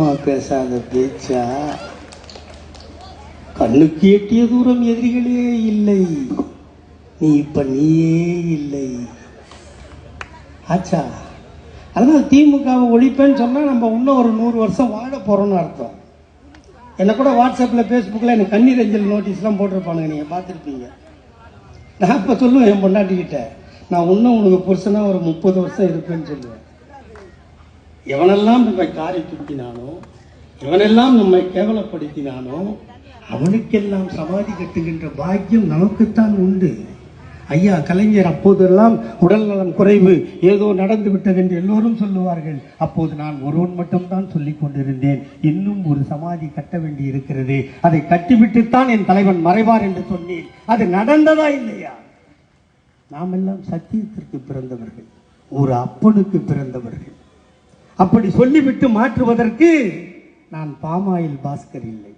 அம்மா பேசாத பேச்சா? கண்ணுக்கு எட்டிய தூரம் எதிரிகளே இல்லை. நீ இப்ப நீயே இல்லை. ஆச்சா? அதனால் திமுகவை ஒழிப்பேன்னு சொன்னால் நம்ம இன்னும் ஒரு நூறு வருஷம் வாழ போகிறோம்னு அர்த்தம். என்னை கூட வாட்ஸ்அப்பில் ஃபேஸ்புக்கில் எனக்கு கண்ணீர் அஞ்சல் நோட்டீஸ்லாம் போட்டிருப்பானுங்க. நீங்கள் பார்த்துருப்பீங்க. நான் இப்போ சொல்லுவேன் என் பொண்டாட்டிக்கிட்ட நான் இன்னும் உனக்கு புருஷனாக ஒரு முப்பது வருஷம் இருப்பேன்னு சொல்லுவேன். எவனெல்லாம் நம்மை காரி துப்பினானோ எவனெல்லாம் நம்மை கேவலப்படுத்தினானோ அவனுக்கெல்லாம் சமாதி கட்டுகின்ற பாக்கியம் நமக்குத்தான் உண்டு. ஐயா கலைஞர் அப்போதெல்லாம் உடல் நலம் குறைவு ஏதோ நடந்து விட்டது என்று எல்லோரும் சொல்லுவார்கள். அப்போது நான் ஒருவன் மட்டும்தான் சொல்லிக் கொண்டிருந்தேன். இன்னும் ஒரு சமாதி கட்ட வேண்டி இருக்கிறது. அதை கட்டிவிட்டுத்தான் என் தலைவன் மறைவார் என்று சொன்னேன். அது நடந்ததா இல்லையா? நாம் எல்லாம் சத்தியத்திற்கு பிறந்தவர்கள். ஒரு அப்பனுக்கு பிறந்தவர்கள். அப்படி சொல்லிவிட்டு மாற்றுவதற்கு நான் பாமாயில் பாஸ்கர் இல்லை.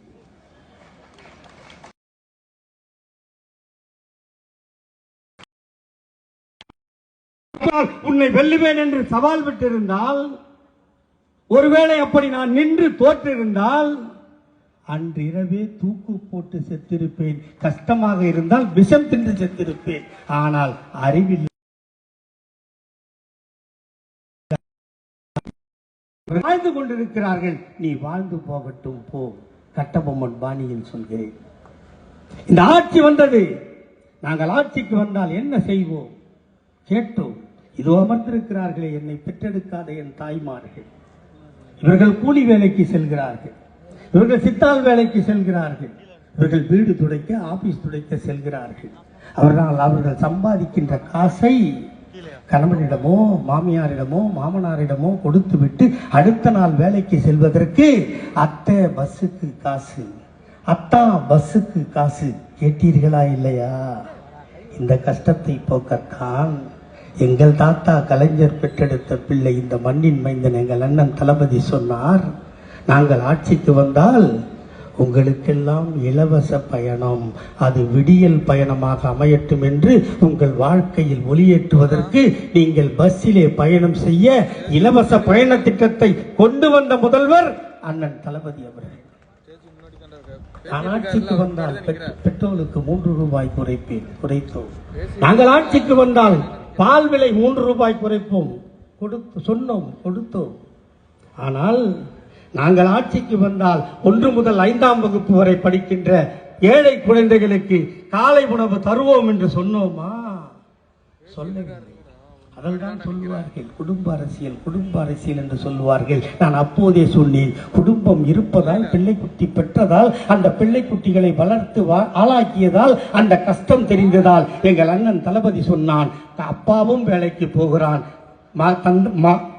உன்னை வெல்லுவேன் என்று சவால் விட்டிருந்தால் ஒருவேளை அப்படி நான் நின்று தோற்றிருந்தால் அன்றிரவே தூக்கு போட்டு செத்திருப்பேன். கஷ்டமாக இருந்தால் விஷம் தின்று செத்திருப்பேன். ஆனால் அறிவில் வாழ்ந்து கொண்டிருக்கிறார்கள். நீ வாழ்ந்து போகட்டும் போ. கட்டபொம்மன் பாணியில் சொல்கிறேன். இந்த ஆட்சி வந்தது. நாங்கள் ஆட்சிக்கு வந்தால் என்ன செய்வோம்? கேட்டோம். இதோ அமர்ந்திருக்கிறார்களே என்னை பெற்றெடுக்காத என் தாய்மார்கள். இவர்கள் கூலி வேலைக்கு செல்கிறார்கள். இவர்கள் சித்தால் வேலைக்கு செல்கிறார்கள். இவர்கள் வீடு துடைக்க ஆபீஸ் துடைக்க செல்கிறார்கள். அவர்களால் அவர்கள் சம்பாதிக்கின்ற காசை கணவனிடமோ மாமியாரிடமோ மாமனாரிடமோ கொடுத்து விட்டு அடுத்த நாள் வேலைக்கு செல்வதற்கு அத்தை பஸ்ஸுக்கு காசு. அத்தா பஸ்ஸுக்கு காசு. கேட்டீர்களா இல்லையா? இந்த கஷ்டத்தை போக்கத்தான் எங்கள் தாத்தா கலைஞர் பெற்றெடுத்த பிள்ளை இந்த மண்ணின் மைந்தன் எங்கள் அண்ணன் தளபதி சொன்னார். நாங்கள் ஆட்சிக்கு வந்தால் உங்களுக்கெல்லாம் இலவச பயணம். அது விடியல் பயணமாக அமையட்டும் என்று உங்கள் வாழ்க்கையில் ஒளியேற்றுவதற்கு நீங்கள் பஸ்ஸிலே பயணம் செய்ய இலவச பயண திட்டத்தை கொண்டு வந்த முதல்வர் அண்ணன் தளபதி அவர்கள். நான் ஆட்சிக்கு வந்தால் பெட்- பெட்ரோலுக்கு மூன்று ரூபாய் குறைப்பேன். குறைத்தோம். நாங்கள் ஆட்சிக்கு வந்தால் பால் விலை மூன்று ரூபாய் குறைப்போம். கொடுத்து சொன்னோம் கொடுத்தோம். ஆனால் நாங்கள் ஆட்சிக்கு வந்தால் ஒன்று முதல் ஐந்தாம் வகுப்பு வரை படிக்கின்ற ஏழை குழந்தைகளுக்கு காலை உணவு தருவோம் என்று சொன்னோமா? சொல்லவில்லை அதல்தான் சொல்லுவார்கள். குடும்ப அரசியல் குடும்ப அரசியல் என்று சொல்லுவார்கள். நான் அப்போதே சொன்னேன் குடும்பம் இருப்பதால் பிள்ளைக்குட்டி பெற்றதால் அந்த பிள்ளைக்குட்டிகளை வளர்த்து வா- ஆளாக்கியதால் அந்த கஷ்டம் தெரிந்ததால் எங்கள் அண்ணன் தளபதி சொன்னான் அப்பாவும் வேலைக்கு போகிறான்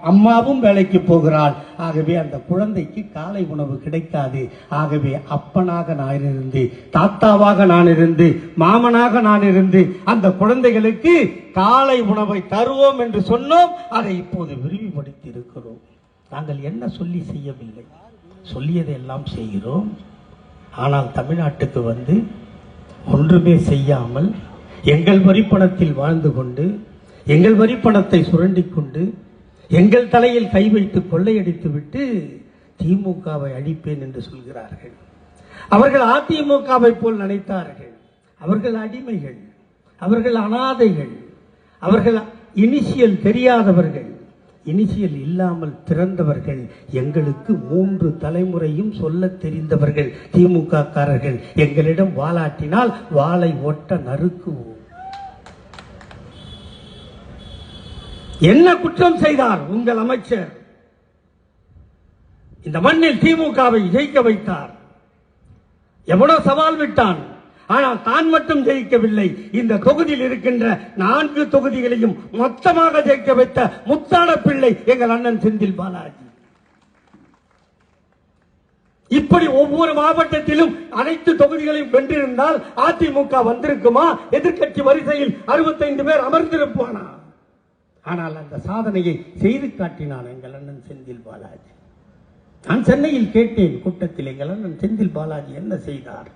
அம்மாவும் வேலைக்கு போகிறாள். ஆகவே அந்த குழந்தைக்கு காலை உணவு கிடைக்காது. ஆகவே அப்பனாக நான் இருந்து தாத்தாவாக நான் இருந்து மாமனாக நான் இருந்து அந்த குழந்தைகளுக்கு காலை உணவை தருவோம் என்று சொன்னோம். அதை இப்போது விரிவுபடுத்தி இருக்கிறோம். நாங்கள் என்ன சொல்லி செய்யவில்லை. சொல்லியதை எல்லாம் செய்கிறோம். ஆனால் தமிழ்நாட்டுக்கு வந்து ஒன்றுமே செய்யாமல் எங்கள் வரிப்பணத்தில் வாழ்ந்து கொண்டு எங்கள் வரி பணத்தை சுரண்டிக் கொண்டு எங்கள் தலையில் கை வைத்து கொள்ளையடித்து விட்டு திமுகவை அழிப்பேன் என்று சொல்கிறார்கள். அவர்கள் அதிமுகவை போல் நினைத்தார்கள். அவர்கள் அடிமைகள். அவர்கள் அனாதைகள். அவர்கள் இனிஷியல் தெரியாதவர்கள். இனிஷியல் இல்லாமல் பிறந்தவர்கள். எங்களுக்கு மூன்று தலைமுறையும் சொல்ல தெரிந்தவர்கள். திமுக காரர்கள் எங்களிடம் வாலாட்டினால் வாளை ஒட்ட நறுக்குவோம். என்ன குற்றம் செய்தார் உங்கள் அமைச்சர்? இந்த மண்ணில் திமுகவை ஜெயிக்க வைத்தார். எவ்வளவு சவால் விட்டான். ஆனால் தான் மட்டும் ஜெயிக்கவில்லை. இந்த தொகுதியில் இருக்கின்ற நான்கு தொகுதிகளையும் மொத்தமாக ஜெயிக்க வைத்த முத்தான பிள்ளை எங்கள் அண்ணன் செந்தில் பாலாஜி. இப்படி ஒவ்வொரு மாவட்டத்திலும் அனைத்து தொகுதிகளையும் வென்றிருந்தால் அதிமுக வந்திருக்குமா? எதிர்க்கட்சி வரிசையில் அறுபத்தைந்து பேர் அமர்ந்திருப்பானா? ஆனால் அந்த சாதனையை செய்து காட்டினான் எங்கள் அண்ணன் செந்தில் பாலாஜி. நான் சென்னையில் கேட்டேன் கூட்டத்தில் எங்கள் அண்ணன் செந்தில் பாலாஜி என்ன செய்தார்?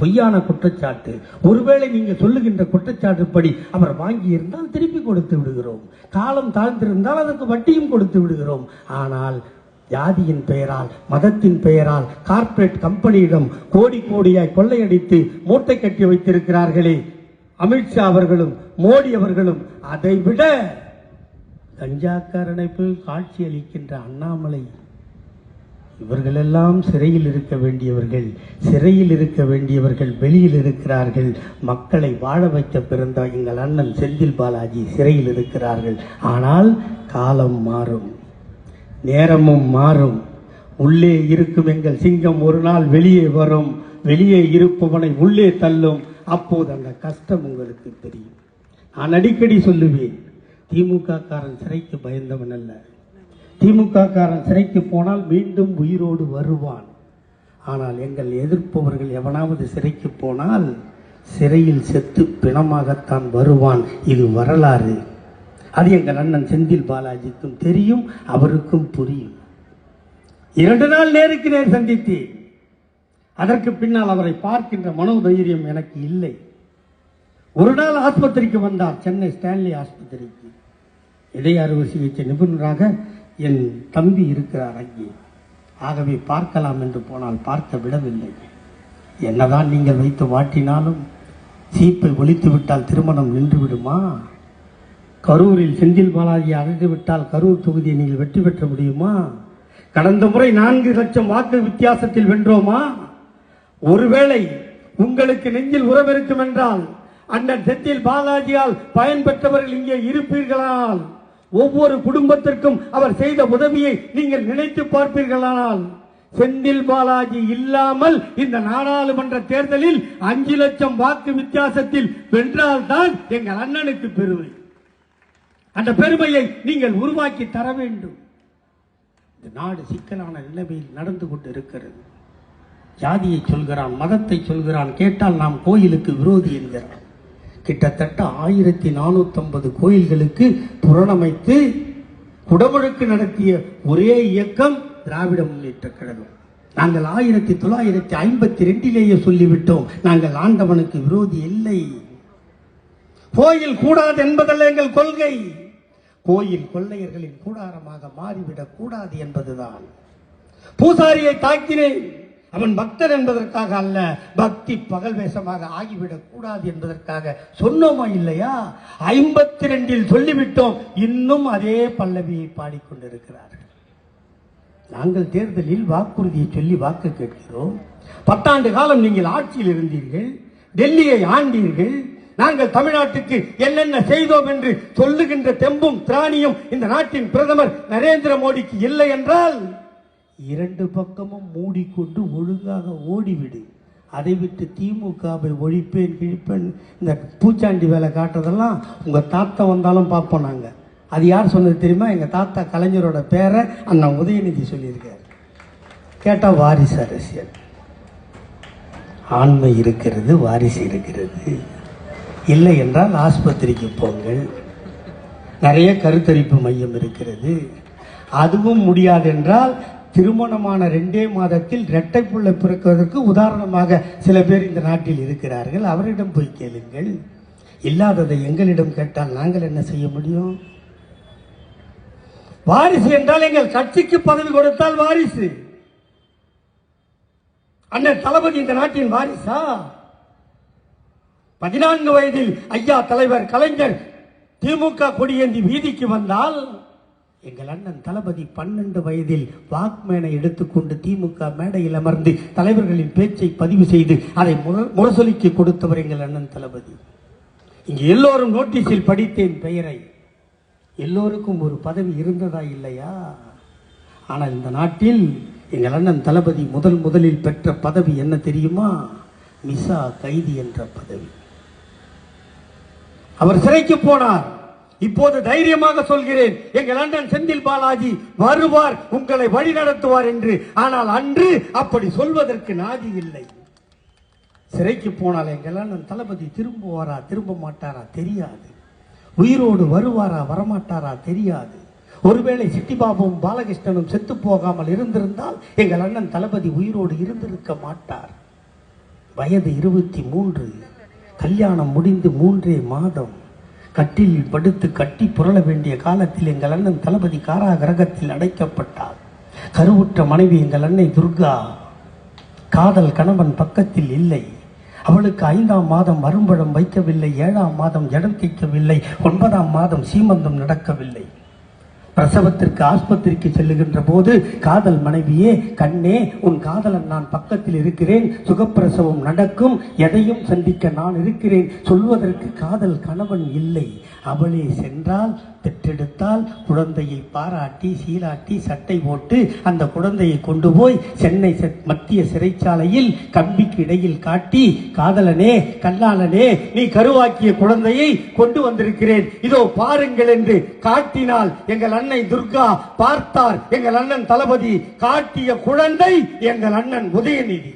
பொய்யான குற்றச்சாட்டு. ஒருவேளை நீங்க சொல்லுகின்ற குற்றச்சாட்டுப்படி அவர் வாங்கியிருந்தால் திருப்பி கொடுத்து விடுகிறோம். காலம் தாழ்ந்திருந்தால் அதற்கு வட்டியும் கொடுத்து விடுகிறோம். ஆனால் ஜாதியின் பெயரால் மதத்தின் பெயரால் கார்ப்பரேட் கம்பெனியிடம் கோடி கோடியாய் கொள்ளையடித்து மூட்டை கட்டி வைத்திருக்கிறார்களே. அமித்ஷா அவர்களும் மோடி அவர்களும் அதை விட கஞ்சாக்காரனை போய் காட்சி அளிக்கின்ற அண்ணாமலை இவர்களெல்லாம் சிறையில் இருக்க வேண்டியவர்கள் சிறையில் இருக்க வேண்டியவர்கள் வெளியில் இருக்கிறார்கள். மக்களை வாழ வைக்க பிறந்த எங்கள் அண்ணன் செந்தில் பாலாஜி சிறையில் இருக்கிறார்கள். ஆனால் காலம் மாறும் நேரமும் மாறும். உள்ளே இருக்கும் எங்கள் சிங்கம் ஒரு நாள் வெளியே வரும். வெளியே இருப்பவனை உள்ளே தள்ளும். அப்போது அந்த கஷ்டம் உங்களுக்கு தெரியும். நான் அடிக்கடி சொல்லுவேன் திமுக காரன் சிறைக்கு பயந்தவன் அல்ல. திமுக காரன் சிறைக்கு போனால் மீண்டும் உயிரோடு வருவான். ஆனால் எங்கள் எதிர்ப்பவர்கள் எவனாவது சிறைக்கு போனால் சிறையில் செத்து பிணமாகத்தான் வருவான். இது வரலாறு. அது எங்கள் அண்ணன் செந்தில் பாலாஜிக்கும் தெரியும் அவருக்கும் புரியும். இரண்டு நாள் நேருக்கு நேர் சந்தித்தேன். அதற்கு பின்னால் அவரை பார்க்கின்ற மனோதைரியம் எனக்கு இல்லை. ஒரு நாள் ஆஸ்பத்திரிக்கு வந்தார் சென்னை ஸ்டான்லி ஆஸ்பத்திரிக்கு. இதய அறுவை சிகிச்சை நிபுணராக என் தம்பி இருக்கிறார் அங்கே. ஆகவே பார்க்கலாம் என்று போனால் பார்க்க விடவில்லை. என்னதான் நீங்கள் வைத்து வாட்டினாலும் சீப்பை ஒழித்து விட்டால் திருமணம் நின்று விடுமா? கரூரில் செந்தில் பாலாஜி அழைத்து விட்டால் கரூர் தொகுதியை நீங்கள் வெற்றி பெற்ற முடியுமா? கடந்த முறை நான்கு லட்சம் வாக்கு வித்தியாசத்தில் வென்றோமா? ஒருவேளை உங்களுக்கு நெஞ்சில் உறவு இருக்கும் என்றால் அண்ணன் செந்தில் பாலாஜியால் பயன்பெற்றவர்கள் இங்கே இருப்பீர்களானால் ஒவ்வொரு குடும்பத்திற்கும் அவர் செய்த உதவியை நீங்கள் நினைத்து பார்ப்பீர்களானால் செந்தில் பாலாஜி இல்லாமல் இந்த நாடாளுமன்ற தேர்தலில் அஞ்சு லட்சம் வாக்கு வித்தியாசத்தில் வென்றால்தான் எங்கள் அண்ணனுக்கு பெருமை. அந்த பெருமையை நீங்கள் உருவாக்கி தர வேண்டும். இந்த நாடு சிக்கலான நிலைமையில் நடந்து கொண்டு இருக்கிறது ஜாதியை சொல்கிறான் மதத்தை சொல்கிறான் கேட்டால் நாம் கோயிலுக்கு விரோதி என்கிறான். கிட்டத்தட்ட ஆயிரத்தி நானூற்றம்பது கோயில்களுக்கு புறணமைத்து குடமுழுக்கு நடத்திய ஒரே இயக்கம் திராவிட முன்னேற்ற கழகம். நாங்கள் ஆயிரத்தி தொள்ளாயிரத்தி ஐம்பத்தி ரெண்டிலேயே சொல்லிவிட்டோம் நாங்கள் ஆண்டவனுக்கு விரோதி இல்லை. கோயில் கூடாது என்பதல்ல எங்கள் கொள்கை. கோயில் கொள்ளையர்களின் கூடாரமாக மாறிவிடக் கூடாது என்பதுதான். பூசாரியை தாக்கினேன். அவன் பக்தர் என்பதற்காக அல்ல பக்தி பகல் வேஷமாக ஆகிவிடக் கூடாது என்பதற்காக சொன்னோமா இல்லையா? ஐம்பத்தி ரெண்டில் சொல்லிவிட்டோம் இன்னும் அதே பல்லவியை பாடிக்கொண்டிருக்கிறார்கள். நாங்கள் தேர்தலில் வாக்குறுதியை சொல்லி வாக்கு கேட்கிறோம். பத்தாண்டு காலம் நீங்கள் ஆட்சியில் இருந்தீர்கள் டெல்லியை ஆண்டீர்கள் நாங்கள் தமிழ்நாட்டுக்கு என்னென்ன செய்தோம் என்று சொல்லுகின்ற தெம்பும் திராணியும் இந்த நாட்டின் பிரதமர் நரேந்திர மோடிக்கு இல்லை என்றால் இரண்டு பக்கமும் மூடிக்கொண்டு ஒழுங்காக ஓடிவிடு. அதை விட்டு திமுகவை ஒழிப்பேன் கிழிப்பேன் இந்த பூச்சாண்டி வேலை காட்டுறதெல்லாம் உங்கள் தாத்தா வந்தாலும் பார்ப்போம் நாங்கள் அது யார் சொன்னது தெரியுமா? எங்கள் தாத்தா கலைஞரோட பேரை அண்ணன் உதயநிதி சொல்லியிருக்காரு. கேட்டால் வாரிசு அரசியல். ஆண்மை இருக்கிறது வாரிசு இருக்கிறது. இல்லை என்றால் ஆஸ்பத்திரிக்கு போங்கள். நிறைய கருத்தரிப்பு மையம் இருக்கிறது. அதுவும் முடியாது என்றால் திருமணமான ரெண்டே மாதத்தில் இரட்டை பிள்ளை பிறக்குவதற்கு உதாரணமாக சில பேர் இந்த நாட்டில் இருக்கிறார்கள். அவரிடம் போய் கேளுங்கள். இல்லாததை எங்களிடம் கேட்டால் நாங்கள் என்ன செய்ய முடியும்? வாரிசு என்றால் எங்கள் கட்சிக்கு பதவி கொடுத்தால் வாரிசு. அண்ணன் தளபதி இந்த நாட்டின் வாரிசா? பதினான்கு வயதில் ஐயா தலைவர் கலைஞர் திமுக கொடியேந்தி வீதிக்கு வந்தால் எங்கள் அண்ணன் தளபதி பன்னெண்டு வயதில் வாக்மேனை எடுத்துக்கொண்டு திமுக மேடையில் அமர்ந்து தலைவர்களின் பேச்சை பதிவு செய்து அதை முரசொலிக்கு கொடுத்தவர் எங்கள் அண்ணன் தளபதி. இங்கு எல்லோரும் நோட்டீஸில் படித்தேன் பெயரை. எல்லோருக்கும் ஒரு பதவி இருந்ததா இல்லையா? ஆனால் இந்த நாட்டில் எங்கள் அண்ணன் தளபதி முதல் முதலில் பெற்ற பதவி என்ன தெரியுமா? மிசா கைதி என்ற பதவி. அவர் சிறைக்கு போனார். இப்போது தைரியமாக சொல்கிறேன். எங்கள் அண்ணன் செந்தில் பாலாஜி வருவார் உங்களை வழி நடத்துவார் என்று. ஆனால் அன்று அப்படி சொல்வதற்கு நாதி இல்லை. சிறைக்கு போனால் எங்கள் அண்ணன் தளபதி திரும்புவாரா திரும்ப மாட்டாரா தெரியாது. உயிரோடு வருவாரா வரமாட்டாரா தெரியாது. ஒருவேளை சிட்டிபாபுவும் பாலகிருஷ்ணனும் செத்து போகாமல் இருந்திருந்தால் எங்கள் அண்ணன் தளபதி உயிரோடு இருந்திருக்க மாட்டார். வயது இருபத்தி மூன்று கல்யாணம் முடிந்து மூன்றே மாதம். கட்டில் படுத்து கட்டி புரள வேண்டிய காலத்தில் எங்கள் அண்ணன் தளபதி காராகிரகத்தில் அடைக்கப்பட்டார். கருவுற்ற மனைவி எங்கள் அன்னை துர்கா. காதல் கணவன் பக்கத்தில் இல்லை. அவளுக்கு ஐந்தாம் மாதம் மறும்பழம் வைக்கவில்லை ஏழாம் மாதம் ஜடம் தைக்கவில்லை ஒன்பதாம் மாதம் சீமந்தம் நடக்கவில்லை. பிரசவத்திற்கு ஆஸ்பத்திரிக்கு செல்லுகின்ற போது காதல் மனைவியே கண்ணே உன் காதலன் நான் பக்கத்தில் இருக்கிறேன். சுகப்பிரசவம் நடக்கும். எதையும் சந்திக்க நான் இருக்கிறேன். சொல்வதற்கு காதல் கணவன் இல்லை. அவளே சென்றால் பெற்றெடுத்தால் குழந்தையை பாராட்டி சீராட்டி சட்டை போட்டு அந்த குழந்தையை கொண்டு போய் சென்னை மத்திய சிறைச்சாலையில் கம்பிக்கு இடையில் காட்டி காதலனே கல்லாளனே நீ கருவாக்கிய குழந்தையை கொண்டு வந்திருக்கிறேன். இதோ பாருங்கள் என்று காட்டினால் எங்கள் அன்னை துர்கா பார்த்தார் எங்கள் அண்ணன் தளபதி காட்டிய குழந்தை எங்கள் அண்ணன் உதயநிதி.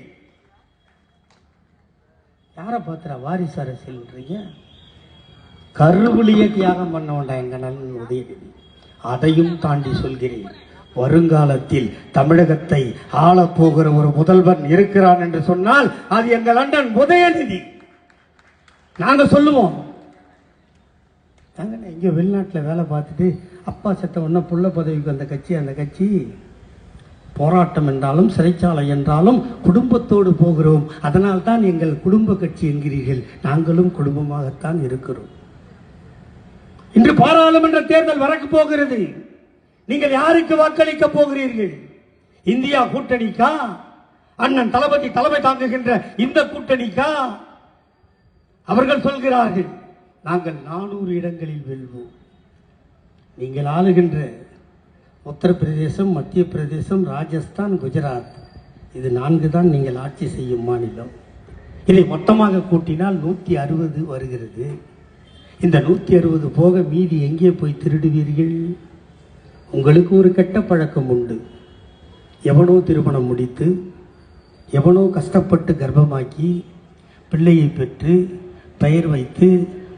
யாரை பார்த்துற வாரிசு அரசியல்ன்றீங்க கருவிலிய தியாகம் பண்ண வேண்டாம் எங்க அண்ணன் உதயநிதி. அதையும் தாண்டி சொல்கிறேன். வருங்காலத்தில் தமிழகத்தை ஆளப்போகிற ஒரு முதல்வன் இருக்கிறான் என்று சொன்னால் அது எங்கள் அண்ணன் உதயநிதி. நாங்க சொல்லுவோம். நாங்க இங்க வெளிநாட்டில் வேலை பார்த்துட்டு அப்பா செத்த உடனே புள்ள பதவிக்கு அந்த கட்சி அந்த கட்சி. போராட்டம் என்றாலும் சிறைச்சாலை என்றாலும் குடும்பத்தோடு போகிறோம். அதனால் தான் எங்கள் குடும்ப கட்சி என்கிறீர்கள். நாங்களும் குடும்பமாகத்தான் இருக்கிறோம். இன்று பாராளுமன்ற தேர்தல் வரக்கு போகிறது. நீங்கள் யாருக்கு வாக்களிக்க போகிறீர்கள்? இந்தியா கூட்டணிக்கா? அண்ணன் தளபதி தலைமை தாங்குகின்ற இந்த கூட்டணிக்கா? அவர்கள் சொல்கிறார்கள் நாங்கள் நானூறு இடங்களில் வெல்வோம். நீங்கள் ஆளுகின்ற உத்தரப்பிரதேசம் மத்திய பிரதேசம் ராஜஸ்தான் குஜராத். இது நான்கு தான் நீங்கள் ஆட்சி செய்யும் மாநிலம். இதை மொத்தமாக கூட்டினால் நூற்றி அறுபது வருகிறது. இந்த நூற்றி அறுபது போக மீதி எங்கே போய் திருடுவீர்கள்? உங்களுக்கு ஒரு கெட்ட பழக்கம் உண்டு. எவனோ திருமணம் முடித்து எவனோ கஷ்டப்பட்டு கர்ப்பமாக்கி பிள்ளையை பெற்று பெயர் வைத்து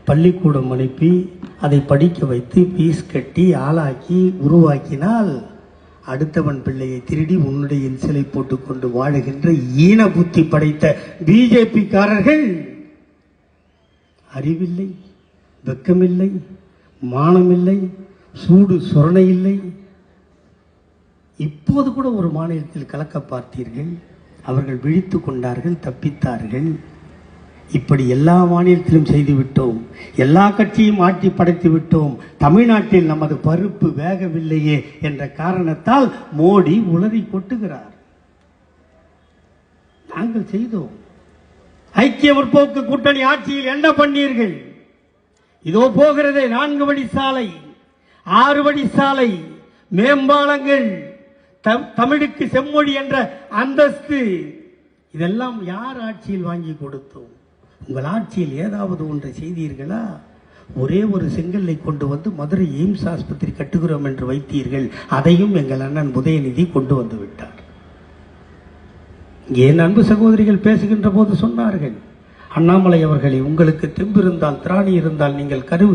பள்ளிக்கூடம் அனுப்பி அதை படிக்க வைத்து பீஸ் கட்டி ஆளாக்கி உருவாக்கினால் அடுத்தவன் பிள்ளையை திருடி உன்னுடைய இன்சிலை போட்டுக்கொண்டு வாழுகின்ற ஈன புத்தி படைத்த பிஜேபிக்காரர்கள் அறிவில்லை. வெக்கமில்லை மானமில்லை சூடு சொரணை இல்லை இப்போது கூட ஒரு மாநிலத்தில் கலக்க பார்த்தீர்கள் அவர்கள் விழித்து கொண்டார்கள் தப்பித்தார்கள். இப்படி எல்லா மாநிலத்திலும் செய்துவிட்டோம் எல்லா கட்சியும் ஆட்சி படைத்து விட்டோம். தமிழ்நாட்டில் நமது பருப்பு வேகவில்லையே என்ற காரணத்தால் மோடி உளறி கொட்டுகிறார். நாங்கள் செய்தோம். ஐக்கிய முற்போக்கு கூட்டணி ஆட்சியில் என்ன பண்ணீர்கள்? இதோ போகிறதே நான்கு வழி சாலை ஆறு வழி சாலை மேம்பாலங்கள் தமிழுக்கு செம்மொழி என்ற அந்தஸ்து. இதெல்லாம் யார் ஆட்சியில் வாங்கி கொடுத்தோம்? உங்கள் ஆட்சியில் ஏதாவது ஒன்றை செய்தீர்களா? ஒரே ஒரு செங்கல்லை கொண்டு வந்து மதுரை எய்ம்ஸ் ஆஸ்பத்திரி கட்டுகிறோம் என்று வைத்தீர்கள். அதையும் எங்கள் அண்ணன் உதயநிதி கொண்டு வந்து விட்டார். என் அன்பு சகோதரிகள் பேசுகின்ற போது சொன்னார்கள் அண்ணாமலை அவர்களே உங்களுக்கு தெம்பு இருந்தால் திராணி இருந்தால் நீங்கள் கரு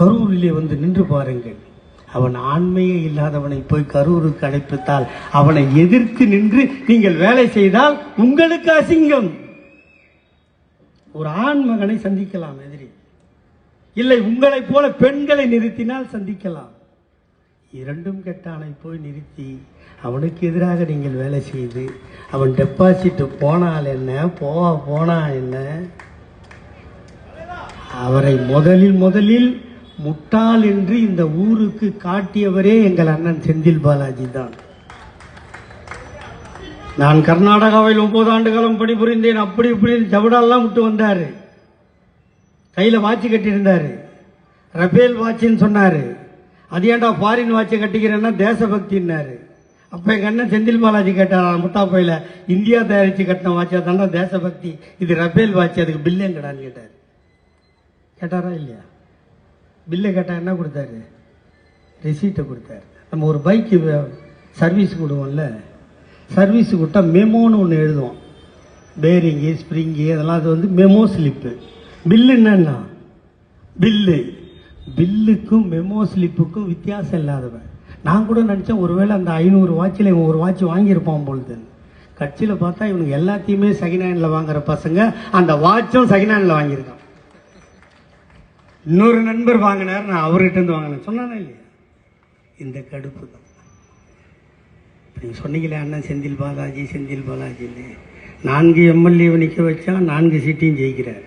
கரூரிலே வந்து நின்று பாருங்கள். அவன் ஆண்மையே இல்லாதவனை போய் கரூருக்கு அழைப்பித்தால் அவனை எதிர்த்து நின்று நீங்கள் வேலை செய்தால் உங்களுக்கு அசிங்கம். ஒரு ஆண் மகனை சந்திக்கலாம் எதிரி. இல்லை உங்களைப் போல பெண்களை நிறுத்தினால் சந்திக்கலாம். இரண்டும் கெட்டானை போய் நிறுத்தி அவனுக்கு எதிராக நீங்கள் வேலை செய்து அவன் டெபாசிட்டு போனால் என்ன போவா போனா என்ன? அவரை முதலில் முதலில் முட்டாள் என்று இந்த ஊருக்கு காட்டியவரே எங்கள் அண்ணன் செந்தில் பாலாஜி தான். நான் கர்நாடகாவில் ஒன்பது ஆண்டு காலம் பணிபுரிந்தேன். அப்படி இப்படி ஜவடாலாம் விட்டு வந்தாரு. கையில் வாட்சி கட்டியிருந்தாரு. ரபேல் வாட்சின்னு சொன்னாரு. அது ஏன்டா ஃபாரின் வாட்சை கட்டிக்கிறேன்னா தேசபக்தின்னாரு. அப்ப எங்க அண்ணன் செந்தில் பாலாஜி கேட்டாரா முட்டாப்பையில இந்தியா தயாரிச்சு கட்டின வாட்சா தாண்டா தேசபக்தி. இது ரபேல் வாட்சி அதுக்கு பில்லு எங்கடான்னு கேட்டார். கேட்டாரா இல்லையா? பில்லை கேட்டா என்ன கொடுத்தாரு? ரெசீட்டை கொடுத்தாரு. நம்ம ஒரு பைக்கு சர்வீஸ் கொடுவோம்ல. சர்வீஸ் கொடுத்தா மெமோன்னு ஒன்று எழுதுவோம். பேரிங்கு ஸ்ப்ரிங்கு அதெல்லாம் அது வந்து மெமோ ஸ்லிப்பு பில்லு என்னன்னா? பில்லு பில்லுக்கும் மெமோ ஸ்லிப்புக்கும் வித்தியாசம் இல்லாதவன் நான் கூட நினச்சேன் ஒருவேளை அந்த ஐநூறு வாட்சில் இவன் ஒரு வாட்ச் வாங்கியிருப்பான் பொழுது கட்சியில் பார்த்தா இவனுக்கு எல்லாத்தையுமே செகண்ட் ஹேண்டில் வாங்குற பசங்க அந்த வாட்சும் செகண்ட் ஹேண்டில் வாங்கியிருக்கான் இன்னொரு நண்பர் வாங்கினார் நான் அவர்கிட்ட இருந்து வாங்கினேன் சொன்னானே இல்லையா இந்த கடுப்பு தான் நீங்கள் சொன்னீங்களே அண்ணன் செந்தில் பாலாஜி செந்தில் பாலாஜின்னு. நான்கு எம்எல்ஏ நிற்க வச்சா நான்கு சீட்டையும் ஜெயிக்கிறார்.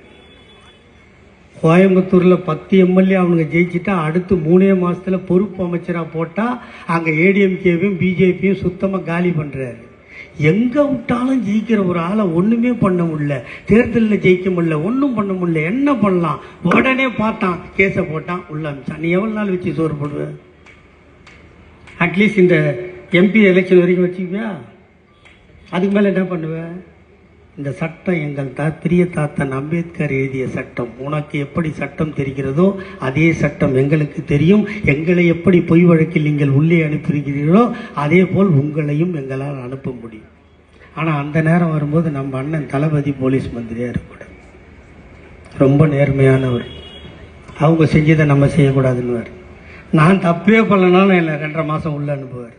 கோயம்புத்தூரில் பத்து எம்எல்ஏ அவனுங்க ஜெயிச்சிட்டா அடுத்து மூணே மாதத்தில் பொறுப்பு அமைச்சராக போட்டால் அங்கே ஏடிஎம்கேவையும் பிஜேபியும் சுத்தமாக காலி பண்ணுறாரு எங்கே விட்டாலும் ஜெயிக்கிற ஒரு ஆளை ஒன்றுமே பண்ண முடியல. தேர்தலில் ஜெயிக்க முடியல ஒன்றும் பண்ண முடியல. என்ன பண்ணலாம்? உடனே பார்த்தான் கேஸை போட்டான் உள்ள அமிச்சான். நீ எவ்வளோ நாள் வச்சு சோறு போடுவ? அட்லீஸ்ட் இந்த எம்பி எலெக்ஷன் வரைக்கும் வச்சுக்குவியா? அதுக்கு மேலே என்ன பண்ணுவேன் இந்த சட்டம் எங்கள் தா பிரிய தாத்தன் அம்பேத்கர் எழுதிய சட்டம். உனக்கு எப்படி சட்டம் தெரிகிறதோ அதே சட்டம் எங்களுக்கு தெரியும். எங்களை எப்படி பொய் வழக்கில் நீங்கள் உள்ளே அனுப்பியிருக்கிறீர்களோ அதே போல் உங்களையும் எங்களால் அனுப்ப முடியும். ஆனால் அந்த நேரம் வரும்போது நம்ம அண்ணன் தளபதி போலீஸ் மந்திரியாக இருக்கக்கூடாது. ரொம்ப நேர்மையானவர். அவங்க செஞ்சதை நம்ம செய்யக்கூடாதுன்னு நான் தப்பே பண்ணனாலும் என்னை ரெண்டரை மாதம் உள்ளே அனுப்புவார்.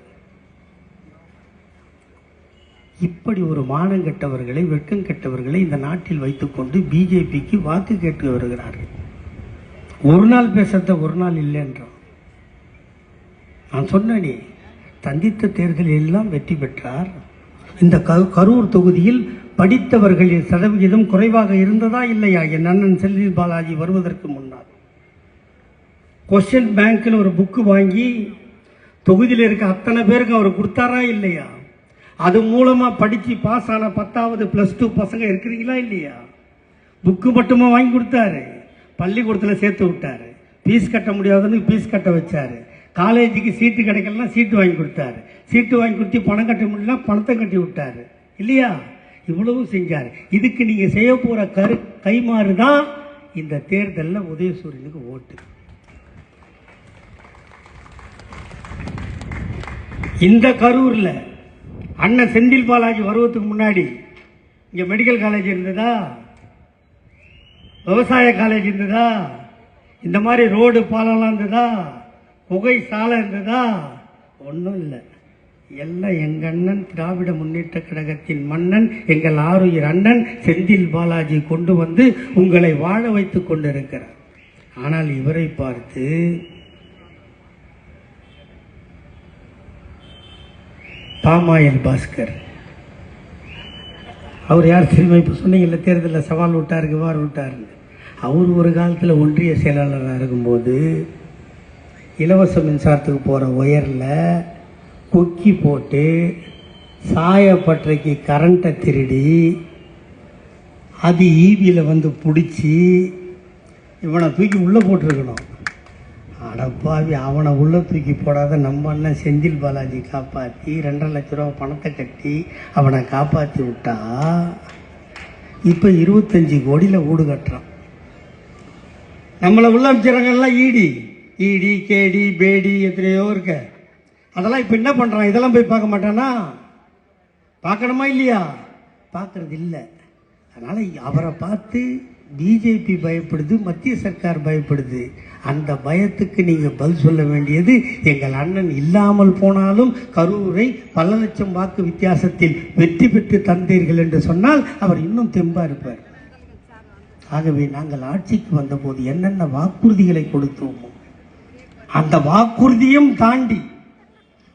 இப்படி ஒரு மானம் கெட்டவர்களை வெட்கம் கெட்டவர்களை இந்த நாட்டில் வைத்துக்கொண்டு பிஜேபிக்கு வாக்கு கேட்டு வருகிறார்கள். ஒரு நாள் பேசுறத ஒரு நாள் இல்லைன்றோம் நான் சொன்னேனே சந்தித்த தேர்தலில் எல்லாம் வெற்றி பெற்றார். இந்த கரூர் தொகுதியில் படித்தவர்களின் சதவிகிதம் குறைவாக இருந்ததா இல்லையா? என் அண்ணன் செல்வி பாலாஜி வருவதற்கு முன்னால். கொஸ்டின் பேங்க்கில் ஒரு புக்கு வாங்கி தொகுதியில் இருக்க அத்தனை பேருக்கு அவர் கொடுத்தாரா இல்லையா? அது மூலமா படிச்சு பாஸ் ஆன பத்தாவது பிளஸ் டூ பசங்க இருக்கிறீங்களா இல்லையா? புக்கு மட்டுமா வாங்கி கொடுத்தாரு. பள்ளிக்கூடத்தில் சேர்த்து விட்டாரு. ஃபீஸ் கட்ட முடியாதுன்னு ஃபீஸ் கட்ட வச்சாரு. காலேஜுக்கு சீட்டு கிடைக்கலன்னா சீட்டு வாங்கி கொடுத்தாரு. சீட்டு வாங்கி கொடுத்து பணம் கட்ட முடியலனா பணத்தை கட்டி விட்டாரு. இல்லையா? இவ்வளவும் செஞ்சார். இதுக்கு நீங்கள் செய்ய போகிற கரு கைமாறு தான் இந்த தேர்தலில் உதயசூரியனுக்கு ஓட்டு. இந்த கரூரில் அண்ணன் செந்தில் பாலாஜி வருவதுக்கு முன்னாடி இங்கே மெடிக்கல் காலேஜ் இருந்ததா? விவசாய காலேஜ் இருந்ததா? இந்த மாதிரி ரோடு பாலம்லாம் இருந்ததா? புகை சாலை இருந்ததா? ஒன்றும் இல்லை. எல்லாம் எங்க அண்ணன் திராவிட முன்னேற்ற கழகத்தின் மன்னன் எங்கள் ஆறுயிர் அண்ணன் செந்தில் பாலாஜி கொண்டு வந்து உங்களை வாழ வைத்து கொண்டிருக்கிறார். ஆனால் இவரை பார்த்து பாமாயில் பாஸ்கர். அவர் யார் திரும்ப இப்போ சொன்னீங்கல்ல தேர்தலில் சவால் விட்டார் கிவார் விட்டாருன்னு அவர் ஒரு காலத்தில் ஒன்றிய செயலாளராக இருக்கும்போது இலவச மின்சாரத்துக்கு போகிற ஒயரில் கொக்கி போட்டு சாயப்பட்டறைக்கு கரண்ட்டை திருடி அது ஈபியில் வந்து பிடிச்சி இவனை தூக்கி உள்ளே போட்டிருக்கணும். அடப்பாவி அவனை உள்ளே தூக்கி போடாத நம்ம அண்ணன் செந்தில் பாலாஜி காப்பாற்றி ரெண்டரை லட்ச ரூபா பணத்தை கட்டி அவனை காப்பாற்றி விட்டா இப்போ இருபத்தஞ்சி கோடியில் வீடு கட்டுறான். நம்மளை உள்ள அமைச்சரங்கள்லாம் ஈடி ஈடி கேடி பேடி எத்தனையோ இருக்க. அதெல்லாம் இப்போ என்ன பண்ணுறான் இதெல்லாம் போய் பார்க்க மாட்டானா? பார்க்கணுமா இல்லையா? பார்க்கறது இல்லை. அதனால் அவரை பார்த்து பிஜேபி பயப்படுது மத்திய சர்க்கார் பயப்படுது. அந்த பயத்துக்கு நீங்கள் பதில் சொல்ல வேண்டியது எங்கள் அண்ணன் இல்லாமல் போனாலும் கரூரை பல லட்சம் வாக்கு வித்தியாசத்தில் வெற்றி பெற்று தந்தீர்கள் என்று சொன்னால் அவர் இன்னும் தெம்பாக இருப்பார். ஆகவே நாங்கள் ஆட்சிக்கு வந்தபோது என்னென்ன வாக்குறுதிகளை கொடுத்தோமோ அந்த வாக்குறுதியும் தாண்டி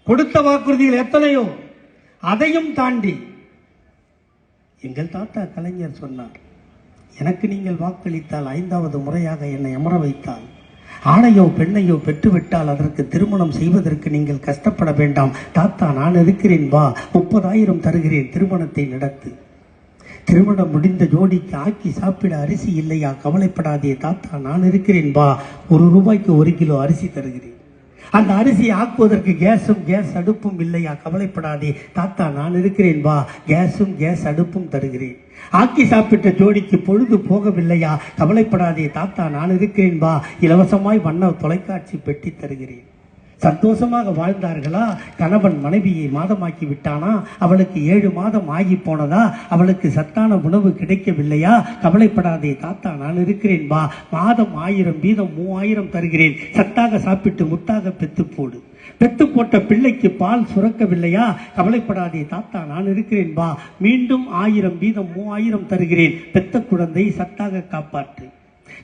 கொடுத்த வாக்குறுதிகள் எத்தனையோ அதையும் தாண்டி எங்கள் தாத்தா கலைஞர் சொன்னார் எனக்கு நீங்கள் வாக்களித்தால் ஐந்தாவது முறையாக என்னை அமர வைத்தால். ஆணையோ பெண்ணையோ பெற்றுவிட்டால் அதற்கு திருமணம் செய்வதற்கு நீங்கள் கஷ்டப்பட வேண்டாம். தாத்தா நான் இருக்கிறேன் வா. முப்பதாயிரம் தருகிறேன் திருமணத்தை நடத்து. திருமணம் முடிந்த ஜோடிக்கு ஆக்கி சாப்பிட அரிசி இல்லையா? கவலைப்படாதே தாத்தா நான் இருக்கிறேன் வா. ஒரு ரூபாய்க்கு ஒரு கிலோ அரிசி தருகிறேன். அந்த அரிசியை ஆக்குவதற்கு கேஸும் கேஸ் அடுப்பும் இல்லையா? கவலைப்படாதே. தாத்தா நான் இருக்கிறேன் வா. கேஸும் கேஸ் அடுப்பும் தருகிறேன். ஆக்கி சாப்பிட்ட ஜோடிக்கு பொழுது போகவில்லையா? கவலைப்படாதே. தாத்தா நான் இருக்கிறேன் வா. இலவசமாய் வண்ண தொலைக்காட்சி பெட்டி தருகிறேன். சந்தோஷமாக வாழ்ந்தார்களா? கணவன் மனைவியை மாதமாக்கி விட்டானா? அவளுக்கு ஏழு மாதம் ஆகி போனதா? அவளுக்கு சத்தான உணவு கிடைக்கவில்லையா? கவலைப்படாதே தாத்தா நான் இருக்கிறேன். வா மாதம் ஆயிரம் வீதம் மூவாயிரம் தருகிறேன். சத்தாக சாப்பிட்டு முத்தாக பெத்து போடு. பெத்து போட்ட பிள்ளைக்கு பால் சுரக்கவில்லையா? கவலைப்படாதே தாத்தா நான் இருக்கிறேன். வா மீண்டும் ஆயிரம் வீதம் மூவாயிரம் தருகிறேன். பெத்த குழந்தை சத்தாக காப்பாற்று.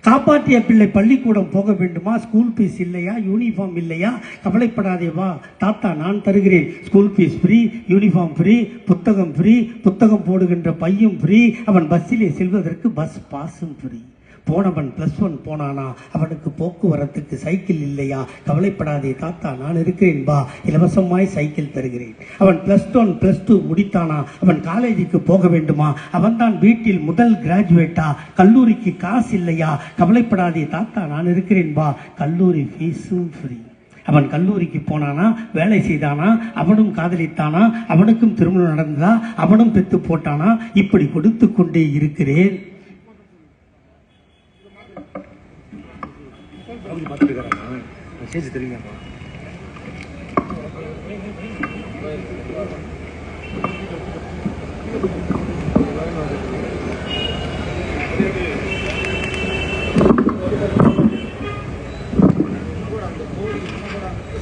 காப்பாற்றிய பிள்ளை பள்ளிக்கூடம் போக வேண்டுமா? ஸ்கூல் ஃபீஸ் இல்லையா? யூனிஃபார்ம் இல்லையா? கவலைப்படாதே வா. தாத்தா நான் தருகிறேன். School fees free uniform free புத்தகம் ஃப்ரீ புத்தகம் போடுகின்ற பையும் ஃப்ரீ அவன் பஸ்ஸிலே செல்வதற்கு பஸ் பாஸும் ஃப்ரீ போனவன் ப்ளஸ் ஒன் போனானா அவனுக்கு போக்குவரத்துக்கு சைக்கிள் இல்லையா? கவலைப்படாதே தாத்தா நான் இருக்கிறேன் பா. இலவசமாய் சைக்கிள் தருகிறேன். அவன் ப்ளஸ் ஒன் ப்ளஸ் டூ முடித்தானா அவன் காலேஜுக்கு போக வேண்டுமா? அவன்தான் வீட்டில் முதல் கிராஜுவேட்டா கல்லூரிக்கு காசு இல்லையா? கவலைப்படாதே தாத்தா நான் இருக்கிறேன் பா. கல்லூரி ஃபீஸும் ஃப்ரீ அவன் கல்லூரிக்கு போனானா வேலை செய்தானா அவனும் காதலித்தானா அவனுக்கும் திருமணம் நடந்ததா அவனும் பெத்து போட்டானா இப்படி கொடுத்து கொண்டே இருக்கிறேன். 这个啥呢？我先去这里面吧。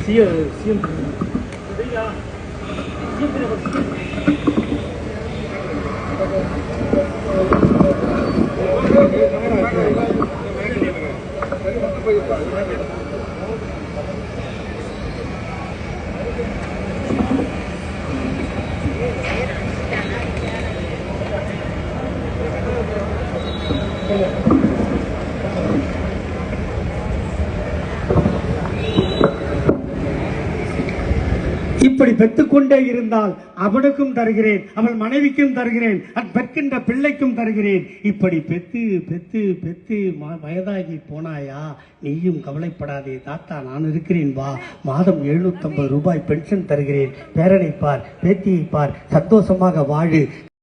使用使用。对呀，使用这个使用。Thank you. for your brother. பெற்றுக்கொண்டே இருந்தால் அவனுக்கும் தருகிறேன் அவள் மனைவிக்கும் தருகிறேன் அது பெற்கின்ற பிள்ளைக்கும் தருகிறேன். இப்படி பெத்து பெத்து பெத்து ம- வயதாகி போனாயா? நீயும் கவலைப்படாதே தாத்தா நான் இருக்கிறேன் வா. மாதம் 750 ரூபாய் பென்ஷன் தருகிறேன். பேரனை பார் பேத்தியை பார் சந்தோஷமாக வாழு.